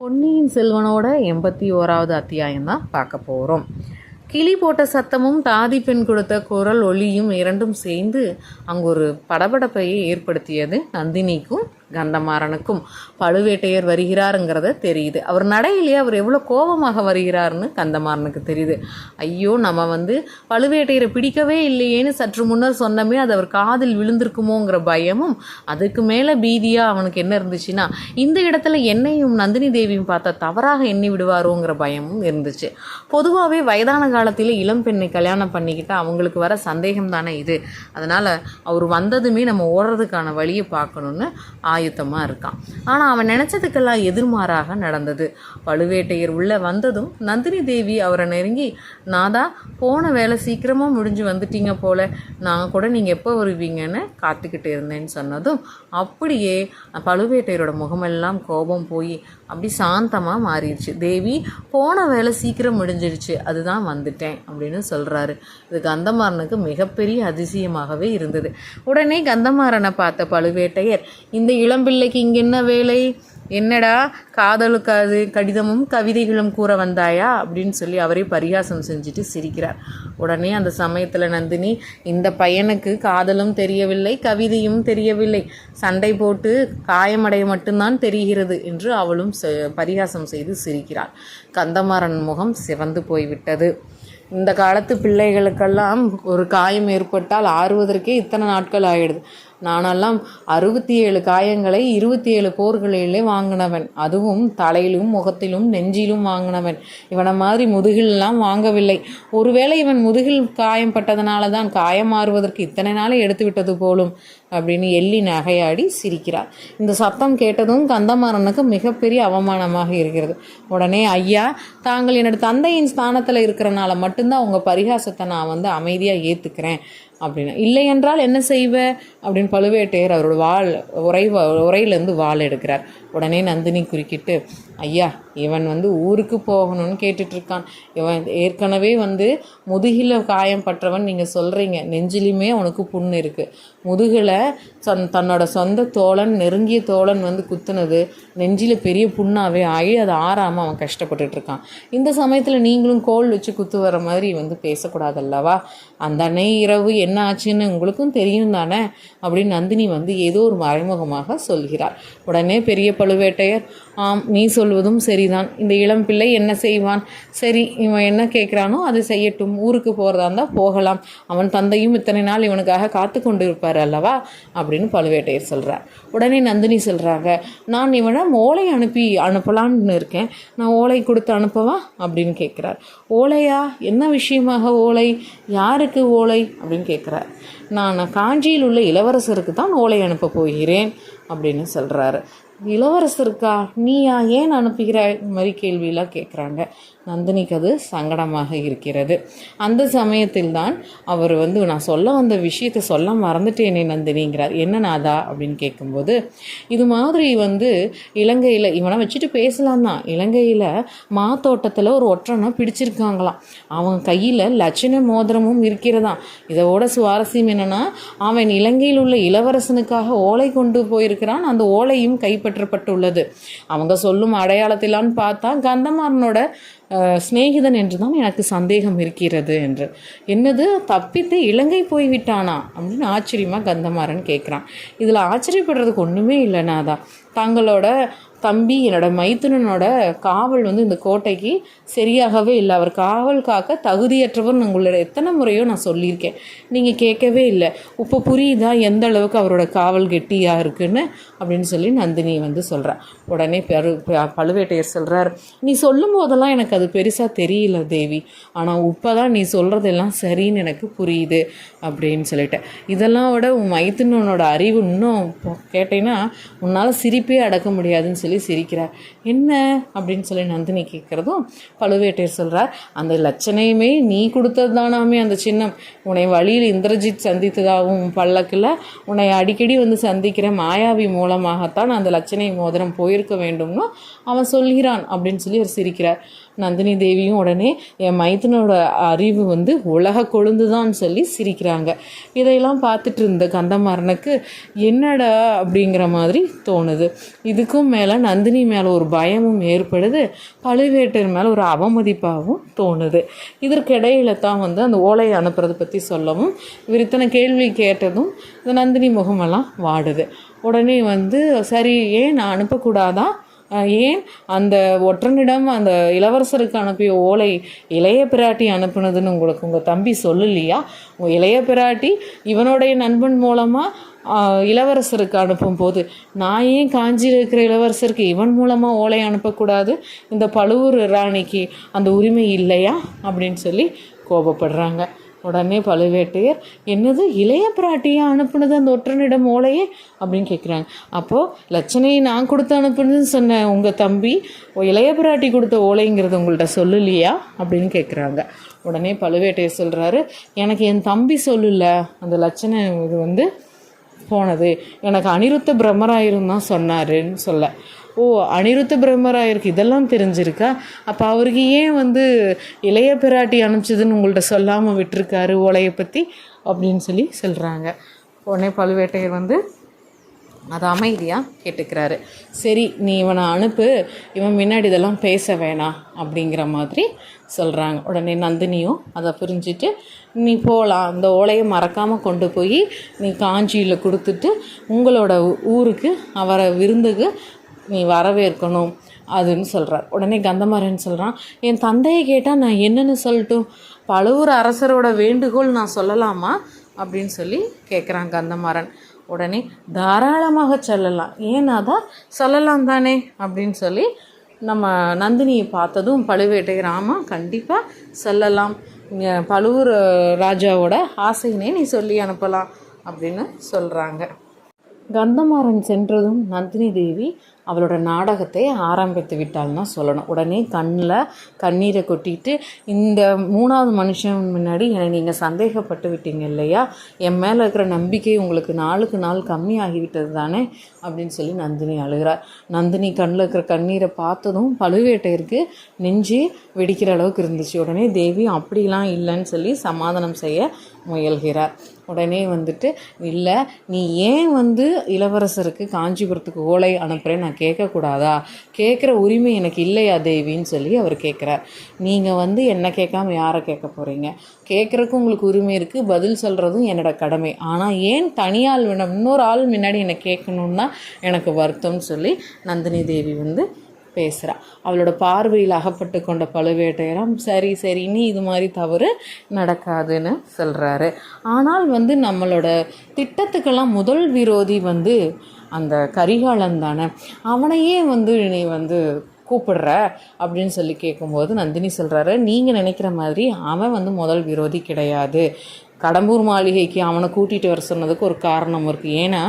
பொன்னியின் செல்வனோட எண்பத்தி ஓராவது அத்தியாயம் தான் பார்க்க போகிறோம் கிளி போட்ட சத்தமும் தாதி பெண் கொடுத்த குரல் ஒளியும் இரண்டும் சேர்ந்து அங்கு ஒரு படபடப்பையை ஏற்படுத்தியது நந்தினிக்கும் கந்தமாறனுக்கும் பழுவேட்டையர் வருகிறாருங்கிறத தெரியுது. அவர் நடையிலேயே அவர் எவ்வளோ கோபமாக வருகிறாருன்னு கந்தமாறனுக்கு தெரியுது. ஐயோ நம்ம வந்து பழுவேட்டையரை பிடிக்கவே இல்லையேன்னு சற்று முன்னர் சொன்னமே அது அவர் காதில் விழுந்திருக்குமோங்கிற பயமும் அதுக்கு மேலே பீதியாக அவனுக்கு என்ன இருந்துச்சுன்னா இந்த இடத்துல என்னையும் நந்தினி தேவியும் பார்த்தா தவறாக எண்ணி விடுவாரோங்கிற பயமும் இருந்துச்சு. பொதுவாகவே வயதான காலத்தில் இளம் பெண்ணை கல்யாணம் பண்ணிக்கிட்டால் அவங்களுக்கு வர சந்தேகம் தானே இது. அதனால் அவர் வந்ததுமே நம்ம ஓடுறதுக்கான வழியை பார்க்கணுன்னு ஆ ஆயுத்தமாக இருக்கான். ஆனால் அவன் நினச்சதுக்கெல்லாம் எதிர்மாறாக நடந்தது. பழுவேட்டையர் உள்ளே வந்ததும் நந்தினி தேவி அவரை நெருங்கி நாதா போன வேலை சீக்கிரமாக முடிஞ்சு வந்துட்டீங்க போல. நான் கூட நீங்கள் எப்போ வருவீங்கன்னு காத்துக்கிட்டு இருந்தேன்னு சொன்னதும் அப்படியே பழுவேட்டையரோட முகமெல்லாம் கோபம் போய் அப்படி சாந்தமாக மாறிடுச்சு. தேவி போன வேலை சீக்கிரம் முடிஞ்சிடுச்சு அதுதான் வந்துட்டேன் அப்படின்னு சொல்கிறாரு இது கந்தமாறனுக்கு மிகப்பெரிய அதிசயமாகவே இருந்தது. உடனே கந்தமாறனை பார்த்த பழுவேட்டையர் இந்த இளம்பிள்ளைக்கு இங்கே என்ன வேலை? என்னடா காதலுக்கு அது கடிதமும் கவிதைகளும் கூற வந்தாயா? அப்படின்னு சொல்லி அவரே பரிகாசம் செஞ்சுட்டு சிரிக்கிறார். உடனே அந்த சமயத்தில் நந்தினி இந்த பையனுக்கு காதலும் தெரியவில்லை கவிதையும் தெரியவில்லை. சண்டை போட்டு காயமடைய மட்டும்தான் தெரிகிறது என்று அவளும் செ- பரிகாசம் செய்து சிரிக்கிறாள். கந்தமாறன் முகம் சிவந்து போய்விட்டது. இந்த காலத்து பிள்ளைகளுக்கெல்லாம் ஒரு காயம் ஏற்பட்டால் ஆறுவதற்கே இத்தனை நாட்கள் ஆயிடுது. நானெல்லாம் அறுபத்தி ஏழு காயங்களை இருபத்தி ஏழு போர்களிலே வாங்கினவன். அதுவும் தலையிலும் முகத்திலும் நெஞ்சிலும் வாங்கினவன். இவனை மாதிரி முதுகிலெல்லாம் வாங்கவில்லை. ஒருவேளை இவன் முதுகில் காயம் பட்டதனால தான் காயம் மாறுவதற்கு இத்தனை நாளை எடுத்து விட்டது போலும் அப்படின்னு எள்ளி நகையாடி சிரிக்கிறார். இந்த சத்தம் கேட்டதும் கந்தமாறனுக்கு மிகப்பெரிய அவமானமாக இருக்கிறது. உடனே ஐயா தாங்கள் என்னோட தந்தையின் ஸ்தானத்தில் இருக்கிறனால மட்டும்தான் உங்கள் பரிகாசத்தை நான் வந்து அமைதியாக ஏற்றுக்கிறேன் அப்படின்னு இல்லை என்றால் என்ன செய்வ? அப்படின்னு பழுவேட்டையர் அவரோட வாள் உரை உரையிலேருந்து வாள் எடுக்கிறார். உடனே நந்தினி குறுக்கிட்டு ஐயா இவன் வந்து ஊருக்கு போகணும்னு கேட்டுட்ருக்கான். இவன் ஏற்கனவே வந்து முதுகில் காயம் பற்றவன் நீங்கள் சொல்கிறீங்க நெஞ்சிலுமே உனக்கு புண்ணு இருக்குது முதுகில் சன் தன்னோட சொந்த தோழன் நெருங்கிய தோழன் வந்து குத்துனது நெஞ்சில் பெரிய புண்ணாகவே ஆகி அது ஆறாமல் அவன் கஷ்டப்பட்டுட்ருக்கான். இந்த சமயத்தில் நீங்களும் கோல் வச்சு குத்து வர மாதிரி வந்து பேசக்கூடாது அல்லவா அந்த அன்னை இரவு என்ன ஆச்சுன்னு உங்களுக்கும் தெரியும் தானே? அப்படின்னு நந்தினி வந்து ஏதோ ஒரு மறைமுகமாக சொல்கிறார் உடனே பெரிய பழுவேட்டையர் ஆம் நீ சொல்வதும் சரிதான். இந்த இளம் பிள்ளை என்ன செய்வான்? சரி இவன் என்ன கேட்குறானோ அதை செய்யட்டும். ஊருக்கு போகிறதா இருந்தால் போகலாம். அவன் தந்தையும் இத்தனை நாள் இவனுக்காக காத்து கொண்டு இருப்பார் அல்லவா? அப்படின்னு பழுவேட்டையர் சொல்கிறார் உடனே நந்தினி சொல்கிறாங்க நான் இவனை ஓலை அனுப்பி அனுப்பலான்னு இருக்கேன். நான் ஓலை கொடுத்து அனுப்பவா? அப்படின்னு கேட்குறார். ஓலையா? என்ன விஷயமாக ஓலை? யாருக்கு ஓலை? அப்படின்னு கேட்குறார். நான் காஞ்சியில் உள்ள இளவரசருக்கு தான் ஓலை அனுப்ப போகிறேன். அப்படின்னு சொல்கிறாரு இளவரசருக்கா நீயா ஏன் அனுப்புகிறாய் இந்த மாதிரி கேள்வியெல்லாம் கேட்குறாங்க நந்தினிக்கு அது சங்கடமாக இருக்கிறது. அந்த சமயத்தில் தான் அவர் வந்து நான் சொல்ல வந்த விஷயத்தை சொல்ல மறந்துட்டேனே நந்தினிங்கிறார். என்ன நாதா? அப்படின்னு கேட்கும்போது இது மாதிரி வந்து இலங்கையில் இவனை வச்சுட்டு பேசலாம் தான். இலங்கையில் மாத்தோட்டத்தில் ஒரு ஒற்றனை பிடிச்சிருக்காங்களாம். அவன் கையில் லட்சண மோதிரமும் இருக்கிறதாம். இதோட சுவாரஸ்யம் என்னென்னா அவன் இலங்கையில் உள்ள இளவரசனுக்காக ஓலை கொண்டு போயிருக்கிறான். அந்த ஓலையும் கைப்பற்றப்பட்டுள்ளது அவங்க சொல்லும் அடையாளத்திலான்னு பார்த்தா கந்தமாறனோட சிநேகிதன் என்று தான் எனக்கு சந்தேகம் இருக்கிறது என்று. என்னது? தப்பித்து இலங்கை போய்விட்டானா? அப்படின்னு ஆச்சரியமாக கந்தமாறன் கேட்குறான். இதில் ஆச்சரியப்படுறதுக்கு ஒன்றுமே இல்லைனாதான் தங்களோட தம்பி என்னோட மைத்துனனோட காவல் வந்து இந்த கோட்டைக்கு சரியாகவே இல்லை. அவர் காவல் காக்க தகுதியற்றவர் உங்களோட எத்தனை முறையோ நான் சொல்லியிருக்கேன். நீங்கள் கேட்கவே இல்லை. இப்போ புரியுதா? எந்த அளவுக்கு அவரோட காவல் கெட்டியாக இருக்குன்னு? அப்படின்னு சொல்லி நந்தினி வந்து சொல்கிறார் உடனே பெரு பழுவேட்டையர் சொல்கிறார் நீ சொல்லும் போதெல்லாம் எனக்கு அது பெருசாக தெரியல தேவி. ஆனால் இப்போ தான் நீ சொல்கிறதெல்லாம் சரின்னு எனக்கு புரியுது அப்படின்னு சொல்லிட்டேன் இதெல்லாம் விட உன் மைத்துனனோட அறிவு இன்னும் கேட்டேன்னா உன்னால் சிரிப்பே அடக்க முடியாதுன்னு சொல்லி சிரிக்கிறார். என்ன? அப்படின்னு சொல்லி நந்தினி கேட்குறதும் பழுவேட்டையர் சொல்கிறார் அந்த லட்சணையுமே நீ கொடுத்தது தானாமே அந்த சின்னம். உன்னை வழியில் இந்திரஜித் சந்தித்ததாகவும் பல்லக்கில் உன்னை அடிக்கடி வந்து சந்திக்கிற மாயாவி மூலமாகத்தான் அந்த லட்சணை மோதிரம் போயிருக்க வேண்டும்னு அவன் சொல்கிறான் அப்படின்னு சொல்லி அவர் சிரிக்கிறார். நந்தினி தேவியும் உடனே என் மைத்தனோட அறிவு வந்து உலக கொழுந்துதான் சொல்லி சிரிக்கிறாங்க. இதையெல்லாம் பார்த்துட்டு இருந்த கந்தமாறனுக்கு என்னடா அப்படிங்கிற மாதிரி தோணுது. இதுக்கும் மேலே நந்தினி மேலே ஒரு பயமும் ஏற்படுது. பழுவேட்டர் மேலே ஒரு அவமதிப்பாகவும் தோணுது. இதற்கிடையில தான் வந்து அந்த ஓலையை அனுப்புறதை பற்றி சொல்லவும் இவர் இத்தனை கேள்வி கேட்டதும் இந்த நந்தினி முகமெல்லாம் வாடுது. உடனே வந்து சரி ஏன் நான் அனுப்பக்கூடாதா? ஏன் அந்த ஒற்றனிடம் அந்த இளவரசருக்கு அனுப்பிய ஓலை இளைய பிராட்டி அனுப்புனதுன்னு உங்களுக்கு உங்கள் தம்பி சொல்லலையா? உங்கள் இளைய பிராட்டி இவனுடைய நண்பன் மூலமாக இளவரசருக்கு அனுப்பும் போது நான் ஏன் காஞ்சியில் இருக்கிற இளவரசருக்கு இவன் மூலமாக ஓலை அனுப்பக்கூடாது? இந்த பழுவூர் ராணிக்கு அந்த உரிமை இல்லையா? அப்படின்னு சொல்லி கோபப்படுறாங்க. உடனே பழுவேட்டையர் என்னது இளைய பிராட்டியை அனுப்புனது அந்த ஒற்றனிடம் ஓலையே? அப்படின்னு கேட்குறாங்க அப்போது லட்சணையை நான் கொடுத்து அனுப்புனதுன்னு சொன்ன உங்கள் தம்பி ஓ, இளைய பிராட்டி கொடுத்த ஓலைங்கிறது உங்கள்கிட்ட சொல்லலையா? அப்படின்னு கேட்குறாங்க உடனே பழுவேட்டையர் சொல்கிறாரு எனக்கு என் தம்பி சொல்லல. அந்த லட்சணை இது வந்து போனது. எனக்கு அனிருத்த பிரம்மராயிருந்தான் சொன்னாருன்னு சொல்ல. ஓ அனிருத்த பிரம்மராயருக்கு இதெல்லாம் தெரிஞ்சிருக்கா? அப்போ அவருக்கு ஏன் வந்து இளைய பிராட்டி அனுப்பிச்சதுன்னு உங்கள்கிட்ட சொல்லாமல் விட்டுருக்காரு ஓலையை பற்றி அப்படின்னு சொல்லி சொல்கிறாங்க உடனே பழுவேட்டையர் வந்து அதை அமைதியாக கேட்டுக்கிறாரு. சரி நீ இவனை அனுப்பு. இவன் முன்னாடி இதெல்லாம் பேச வேணாம் அப்படிங்கிற மாதிரி சொல்கிறாங்க உடனே நந்தினியும் அதை புரிஞ்சுட்டு நீ போகலாம் அந்த ஓலையை மறக்காமல் கொண்டு போய் நீ காஞ்சியில் கொடுத்துட்டு உங்களோட ஊருக்கு அவரை விருந்துக்கு நீ வரவேற்கணும் அதுன்னு சொல்கிறார் உடனே கந்தமாறன் சொல்கிறான் என் தந்தையை கேட்டால் நான் என்னென்னு சொல்லட்டும் பழுவூர் அரசரோட வேண்டுகோள் நான் சொல்லலாமா? அப்படின்னு சொல்லி கேட்குறான் கந்தமாறன். உடனே தாராளமாக சொல்லலாம். ஏன்னா தான் சொல்லலாம் தானே? அப்படின்னு சொல்லி நம்ம நந்தினியை பார்த்ததும் பழுவேட்டை ராமா கண்டிப்பாக சொல்லலாம். பழுவூர் ராஜாவோட ஆசையினே நீ சொல்லி அனுப்பலாம் அப்படின்னு சொல்கிறாங்க கந்தமாறன் சென்றதும் நந்தினி தேவி அவளோட நாடகத்தை ஆரம்பித்து விட்டாள்னு தான் சொல்லணும். உடனே கண்ணில் கண்ணீரை கொட்டிட்டு இந்த மூணாவது மனுஷன் முன்னாடி என்னை நீங்கள் சந்தேகப்பட்டு விட்டீங்க இல்லையா? என் மேலே இருக்கிற நம்பிக்கை உங்களுக்கு நாளுக்கு நாள் கம்மி ஆகிவிட்டது தானே? அப்படின்னு சொல்லி நந்தினி அழுகிறார் நந்தினி கண்ணில் இருக்கிற கண்ணீரை பார்த்ததும் பழுவேட்டையருக்கு நெஞ்சு வெடிக்கிற அளவுக்கு இருந்துச்சு. உடனே தேவி அப்படிலாம் இல்லைன்னு சொல்லி சமாதானம் செய்ய முயல்கிறார். உடனே வந்துட்டு இல்லை நீ ஏன் வந்து இளவரசருக்கு காஞ்சிபுரத்துக்கு ஓலை அனுப்புகிறேன் நான் கேட்கக்கூடாதா? கேட்குற உரிமை எனக்கு இல்லையா தேவின்னு சொல்லி அவர் கேட்குறார். நீங்கள் வந்து என்ன கேட்காம யாரை கேட்க போகிறீங்க கேட்குறக்கு உங்களுக்கு உரிமை இருக்குது பதில் சொல்கிறதும் என்னோட கடமை. ஆனால் ஏன் தனியாள் வேணும்? இன்னொரு ஆள் முன்னாடி என்னை கேட்கணுன்னா எனக்கு வருத்தம்னு சொல்லி நந்தினி தேவி வந்து பேசுகிறா அவளோட பார்வையில் அகப்பட்டு கொண்ட பழுவேட்டையரம் சரி சரி இனி இது மாதிரி தவறு நடக்காதுன்னு சொல்கிறாரு ஆனால் வந்து நம்மளோட திட்டத்துக்கெல்லாம் முதல் விரோதி வந்து அந்த கரிகாலன் தானே அவனையே வந்து நீ வந்து கூப்பிடுற அப்படின்னு சொல்லி கேட்கும்போது நந்தினி சொல்கிறாரு நீங்கள் நினைக்கிற மாதிரி அவன் வந்து முதல் விரோதி கிடையாது. கடம்பூர் மாளிகைக்கு அவனை கூட்டிகிட்டு வர சொன்னதுக்கு ஒரு காரணம் இருக்குது ஏன்னா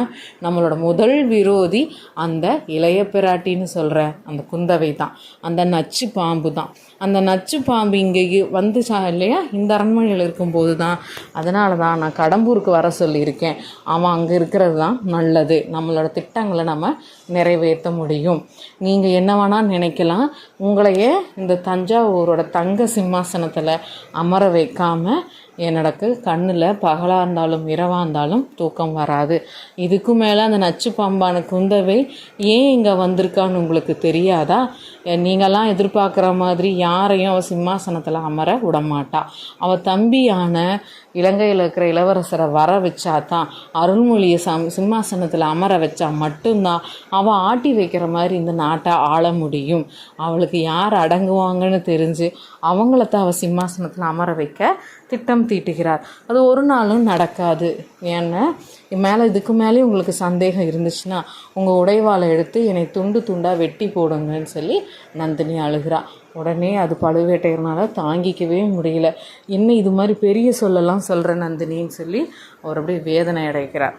நம்மளோட முதல் விரோதி அந்த இளைய பிராட்டின்னு சொல்கிற அந்த குந்தவை தான். அந்த நச்சு பாம்பு தான். அந்த நச்சு பாம்பு இங்கே வந்து இல்லையா? இந்த அரண்மனையில் இருக்கும்போது தான். அதனால தான் நான் கடம்பூருக்கு வர சொல்லியிருக்கேன். அவன் அங்கே இருக்கிறது தான் நல்லது. நம்மளோட திட்டங்களை நம்ம நிறைவேற்ற முடியும். நீங்கள் என்ன வேணால் நினைக்கலாம். உங்களையே இந்த தஞ்சாவூரோட தங்க சிம்மாசனத்தில் அமர வைக்காமல் எனக்கு கண்ணில் பகலாக இருந்தாலும் இரவாக இருந்தாலும் தூக்கம் வராது. இதுக்கு மேலே அந்த நச்சு பாம்பான குந்தவை ஏன் இங்கே வந்திருக்கான்னு உங்களுக்கு தெரியாதா? நீங்களாம் எதிர்பார்க்குற மாதிரி யாரையும் அவள் சிம்மாசனத்தில் அமர விடமாட்டா. அவள் தம்பியான இலங்கையில் இருக்கிற இளவரசரை வர வச்சா தான் அருள்மொழியை சம் சிம்மாசனத்தில் அமர வச்சா மட்டும்தான் அவள் ஆட்டி வைக்கிற மாதிரி இந்த நாட்டை ஆள முடியும். அவளுக்கு யார் அடங்குவாங்கன்னு தெரிஞ்சு அவங்கள தான் சிம்மாசனத்தில் அமர வைக்க திட்டம் தீட்டுகிறார். அது ஒரு நாளும் நடக்காது. ஏன்னா மேலே இதுக்கு மேலே உங்களுக்கு சந்தேகம் இருந்துச்சுன்னா உங்கள் உடைவாளை எடுத்து என்னை துண்டு துண்டாக வெட்டி போடுங்கன்னு சொல்லி நந்தினி அழுகிறா. உடனே அது பழுவேட்டையர்னால தாங்கிக்கவே முடியல. என்ன இது மாதிரி பெரிய சொல்லலாம் சொல்கிற நந்தினின்னு சொல்லி அவர் அப்படியே வேதனை அடைக்கிறார்